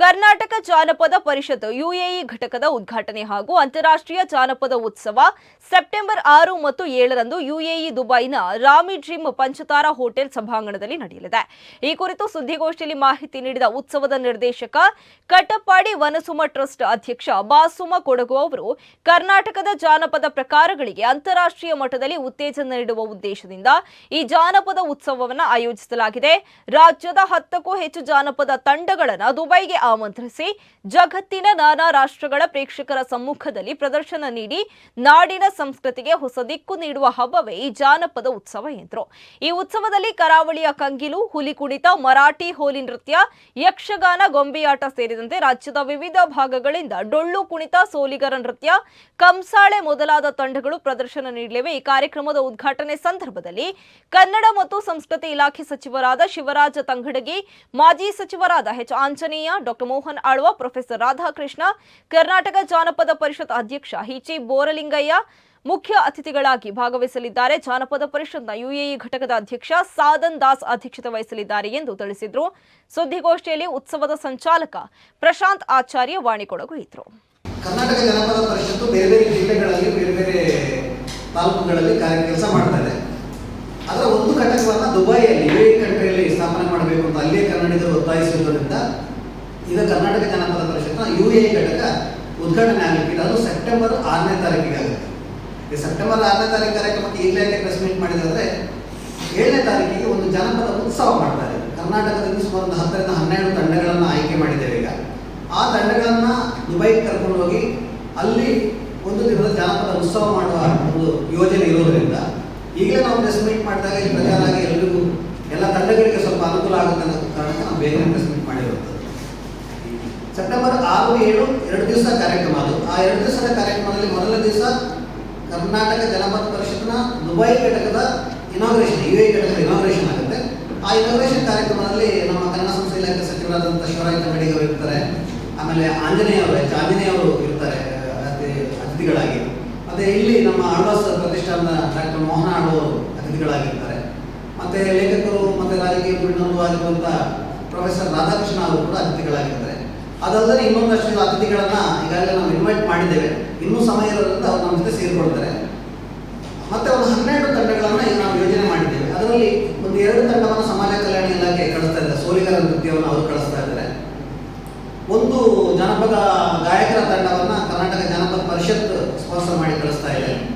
ಕರ್ನಾಟಕ ಜಾನಪದ ಪರಿಷತ್ UAE ಘಟಕದ ಉದ್ಘಾಟನೆ ಹಾಗೂ ಅಂತಾರಾಷ್ಟ್ರೀಯ ಜಾನಪದ ಉತ್ಸವ ಸೆಪ್ಟೆಂಬರ್ ಆರು ಮತ್ತು ಏಳರಂದು ಯುಎಇ ದುಬೈನ ರಾಮಿ ಡ್ರೀಮ್ ಪಂಚತಾರಾ ಹೋಟೆಲ್ ಸಭಾಂಗಣದಲ್ಲಿ ನಡೆಯಲಿದೆ. ಈ ಕುರಿತು ಸುದ್ದಿಗೋಷ್ಠಿಯಲ್ಲಿ ಮಾಹಿತಿ ನೀಡಿದ ಉತ್ಸವದ ನಿರ್ದೇಶಕ ಕಟ್ಟಪ್ಪಾಡಿ ವನಸುಮ ಟ್ರಸ್ಟ್ ಅಧ್ಯಕ್ಷ ಬಾಸುಮ ಕೊಡಗು ಅವರು, ಕರ್ನಾಟಕದ ಜಾನಪದ ಪ್ರಕಾರಗಳಿಗೆ ಅಂತಾರಾಷ್ಟ್ರೀಯ ಮಟ್ಟದಲ್ಲಿ ಉತ್ತೇಜನ ನೀಡುವ ಉದ್ದೇಶದಿಂದ ಈ ಜಾನಪದ ಉತ್ಸವವನ್ನು ಆಯೋಜಿಸಲಾಗಿದೆ. ರಾಜ್ಯದ ಹತ್ತಕ್ಕೂ ಹೆಚ್ಚು ಜಾನಪದ ತಂಡಗಳನ್ನು ದುಬೈಗೆ ಆಮಂತ್ರಿಸಿ ಜಗತ್ತಿನ ನಾನಾ ರಾಷ್ಟ್ರಗಳ ಪ್ರೇಕ್ಷಕರ ಸಮ್ಮುಖದಲ್ಲಿ ಪ್ರದರ್ಶನ ನೀಡಿ ನಾಡಿನ ಸಂಸ್ಕೃತಿಗೆ ಹೊಸ ದಿಕ್ಕು ನೀಡುವ ಹಬ್ಬವೇ ಈ ಜಾನಪದ ಉತ್ಸವ ಎಂದರು. ಈ ಉತ್ಸವದಲ್ಲಿ ಕರಾವಳಿಯ ಕಂಗಿಲು, ಹುಲಿ ಕುಣಿತ, ಮರಾಠಿ ಹೋಲಿ ನೃತ್ಯ, ಯಕ್ಷಗಾನ, ಗೊಂಬೆಯಾಟ ಸೇರಿದಂತೆ ರಾಜ್ಯದ ವಿವಿಧ ಭಾಗಗಳಿಂದ ಡೊಳ್ಳು ಕುಣಿತ, ಸೋಲಿಗರ ನೃತ್ಯ, ಕಂಸಾಳೆ ಮೊದಲಾದ ತಂಡಗಳು ಪ್ರದರ್ಶನ ನೀಡಲಿವೆ. ಈ ಕಾರ್ಯಕ್ರಮದ ಉದ್ಘಾಟನೆ ಸಂದರ್ಭದಲ್ಲಿ ಕನ್ನಡ ಮತ್ತು ಸಂಸ್ಕೃತಿ ಇಲಾಖೆ ಸಚಿವರಾದ ಶಿವರಾಜ ತಂಗಡಗಿ, ಮಾಜಿ ಸಚಿವರಾದ H Anjaneya doctor Mohan Alva, professor Radhakrishna, Karnataka Janapada Parishat ಅಧ್ಯಕ್ಷ ಹಿಚಿ ಬೋರಲಿಂಗಯ್ಯ ಮುಖ್ಯ ಅತಿಥಿಗಳಾಗಿ ಭಾಗವಹಿಸಲಿದ್ದಾರೆ. ಜಾನಪದ ಪರಿಷತ್ನ ಯುಎಇ ಘಟಕದ ಅಧ್ಯಕ್ಷ ಸಾದನ್ ದಾಸ್ ಅಧ್ಯಕ್ಷತೆ ವಹಿಸಲಿದ್ದಾರೆ ಎಂದು ತಿಳಿಸಿದರು. ಸುದ್ದಿಗೋಷ್ಠಿಯಲ್ಲಿ ಉತ್ಸವದ ಸಂಚಾಲಕ ಪ್ರಶಾಂತ್ ಆಚಾರ್ಯ ವಾಣಿ ಕೊಡಗು ಇದ್ರು. ಕರ್ನಾಟಕ ಜನಪದ ಪರಿಷತ್ತು ಬೇರೆ ಬೇರೆ ಜಿಲ್ಲೆಗಳಲ್ಲಿ ಬೇರೆ ಬೇರೆ ತಾಲೂಕುಗಳಲ್ಲಿ ಕೆಲಸ ಮಾಡ್ತಾ ಅದರ ಒಂದು ಘಟಕವನ್ನು ದುಬೈಯಲ್ಲಿ, ಯುಎಇ ಕಂಟ್ರಿಯಲ್ಲಿ ಸ್ಥಾಪನೆ ಮಾಡಬೇಕು ಅಂತ ಅಲ್ಲಿಯೇ ಕನ್ನಡಿಗರು ಒತ್ತಾಯಿಸಿರುವುದರಿಂದ ಈಗ ಕರ್ನಾಟಕ ಜನಪದ ಪರಿಷತ್ನ ಯು ಎ ಘಟಕ ಉದ್ಘಾಟನೆ ಆಗಲಿಕ್ಕಿದೆ ಅದು ಸೆಪ್ಟೆಂಬರ್ ಆರನೇ ತಾರೀಕಿಗೆ ಆಗುತ್ತೆ. ಈ ಸೆಪ್ಟೆಂಬರ್ ಆರನೇ ತಾರೀಕು ಕಾರ್ಯಕ್ರಮಕ್ಕೆ ಈಗಲೇ ಪ್ರೆಸ್ ಮೀಟ್ ಮಾಡಿದ್ರೆ ಏಳನೇ ತಾರೀಕಿಗೆ ಒಂದು ಜನಪದ ಉತ್ಸವ ಮಾಡ್ತಾರೆ ಕರ್ನಾಟಕದಲ್ಲಿ ಸುಮಾರು ಒಂದು ಹತ್ತರಿಂದ ಹನ್ನೆರಡು ತಂಡಗಳನ್ನು ಆಯ್ಕೆ ಮಾಡಿದ್ದೇವೆ ಈಗ. ಆ ತಂಡಗಳನ್ನು ದುಬೈಗೆ ಕರ್ಕೊಂಡು ಹೋಗಿ ಅಲ್ಲಿ ಒಂದು ದಿನದ ಜನಪದ ಉತ್ಸವ ಮಾಡುವ ಒಂದು ಯೋಜನೆ ಇರೋದರಿಂದ ಈಗಲೇ ನಾವು ಪ್ರೆಸ್ ಮೀಟ್ ಮಾಡಿದಾಗ ಪ್ರಚಾರ ಆಗಿ ಎಲ್ರಿಗೂ ಎಲ್ಲ ತಂಡಗಳಿಗೆ ಸ್ವಲ್ಪ ಅನುಕೂಲ ಆಗುತ್ತೆ ಅನ್ನೋ ಕಾರಣಕ್ಕೆ ನಾವು ಬೇಗನೆ ಪ್ರೆಸ್ ಮೀಟ್ ಸೆಪ್ಟೆಂಬರ್ ಆರು ಏಳು ಎರಡು ದಿವಸ ಕಾರ್ಯಕ್ರಮ ಅದು. ಆ ಎರಡು ದಿವಸದ ಕಾರ್ಯಕ್ರಮದಲ್ಲಿ ಮೊದಲ ದಿವಸ ಕರ್ನಾಟಕ ಜನಪದ ಪರಿಷತ್ನ ದುಬೈ ಘಟಕದ ಇನಾಗ್ರೇಷನ್ ಯು ಎ ಘಟಕದ ಇನಾಗ್ರೇಷನ್ ಆಗುತ್ತೆ. ಆ ಇನಾಗ್ರೇಷನ್ ಕಾರ್ಯಕ್ರಮದಲ್ಲಿ ನಮ್ಮ ಕನ್ನಡ ಸಂಸ್ಥೆ ಇಲಾಖೆ ಸಚಿವರಾದಂಥ ಶಿವರಾಜ ಅವರು ಇರ್ತಾರೆ. ಆಮೇಲೆ ಆಂಜನೇಯ ಅವರು ಆಂಜನೇಯ ಅವರು ಇರ್ತಾರೆ ಅತಿ- ಅತಿಥಿಗಳಾಗಿ. ಮತ್ತೆ ಇಲ್ಲಿ ನಮ್ಮ ಆಳ್ವಾಸ್ ಪ್ರತಿಷ್ಠಾನದ ಡಾಕ್ಟರ್ ಮೋಹನ ಆಳ್ವ ಅವರು ಅತಿಥಿಗಳಾಗಿರ್ತಾರೆ. ಮತ್ತೆ ಲೇಖಕರು ಮತ್ತೆ ರಾಜಕೀಯ ಪೂರ್ಣವಾಗಿರುವಂತಹ ಪ್ರೊಫೆಸರ್ ರಾಧಾಕೃಷ್ಣ ಅವರು ಕೂಡ ಅತಿಥಿಗಳಾಗಿರ್ತಾರೆ. ಅದಲ್ಲದೆ ಇನ್ನೊಂದಷ್ಟು ಅತಿಥಿಗಳನ್ನ ಈಗಾಗಲೇ ನಾವು ಇನ್ವೈಟ್ ಮಾಡಿದ್ದೇವೆ. ಇನ್ನೂ ಸಮಯ ಇರೋದ್ರಿಂದ ಅವ್ರು ನಮ್ಮ ಜೊತೆ ಸೇರಿಕೊಳ್ತಾರೆ. ಮತ್ತೆ ಒಂದು ಹನ್ನೆರಡು ತಂಡಗಳನ್ನು ಈಗ ನಾವು ಯೋಜನೆ ಮಾಡಿದ್ದೇವೆ. ಅದರಲ್ಲಿ ಒಂದು ಎರಡು ತಂಡವನ್ನು ಸಮಾಜ ಕಲ್ಯಾಣ ಇಲಾಖೆ ಕಳಿಸ್ತಾ ಇದ್ದಾರೆ ಸೋಲಿಗರ ನೃತ್ಯವನ್ನು ಅವರು ಕಳಿಸ್ತಾ ಇದ್ದಾರೆ. ಒಂದು ಜನಪದ ಗಾಯಕರ ತಂಡವನ್ನು ಕರ್ನಾಟಕ ಜನಪದ ಪರಿಷತ್ ಸ್ಪಾನ್ಸರ್ ಮಾಡಿ ಕಳಿಸ್ತಾ ಇದೆ.